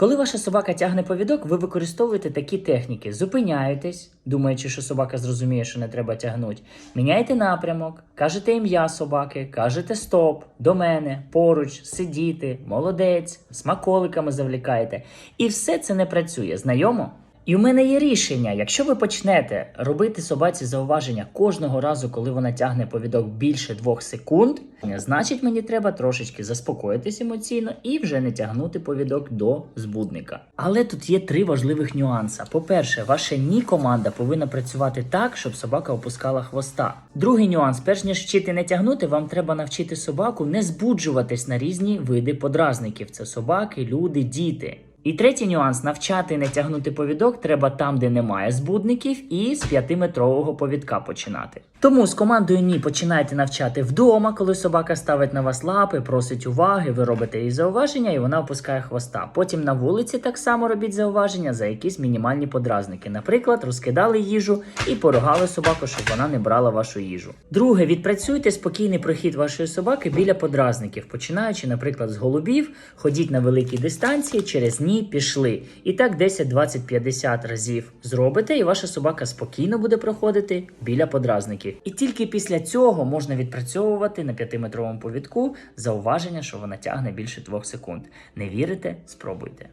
Коли ваша собака тягне повідок, ви використовуєте такі техніки: зупиняєтесь, думаючи, що собака зрозуміє, що не треба тягнути. Міняєте напрямок, кажете ім'я собаки, кажете стоп, до мене, поруч, сидіти, молодець, смаколиками завлікаєте. І все це не працює. Знайомо? І у мене є рішення: якщо ви почнете робити собаці зауваження кожного разу, коли вона тягне повідок більше двох секунд, значить мені треба трошечки заспокоїтись емоційно і вже не тягнути повідок до збудника. Але тут є три важливих нюанси. По-перше, ваша ні команда повинна працювати так, щоб собака опускала хвоста. Другий нюанс: перш ніж вчити не тягнути, вам треба навчити собаку не збуджуватись на різні види подразників: це собаки, люди, діти. І третій нюанс навчати не тягнути повідок треба там, де немає збудників, і з п'ятиметрового повідка починати. Тому з командою ні починайте навчати вдома, коли собака ставить на вас лапи, просить уваги, ви робите їй зауваження, і вона опускає хвоста. Потім на вулиці так само робіть зауваження за якісь мінімальні подразники. Наприклад, розкидали їжу і поругали собаку, щоб вона не брала вашу їжу. Друге, відпрацюйте спокійний прохід вашої собаки біля подразників, починаючи, наприклад, з голубів, ходіть на великій дистанції, через ні пішли. І так 10, 20, 50 разів зробите, і ваша собака спокійно буде проходити біля подразників. І тільки після цього можна відпрацьовувати на 5-метровому повідку зауваження, що вона тягне більше 2 секунд. Не вірите? Спробуйте.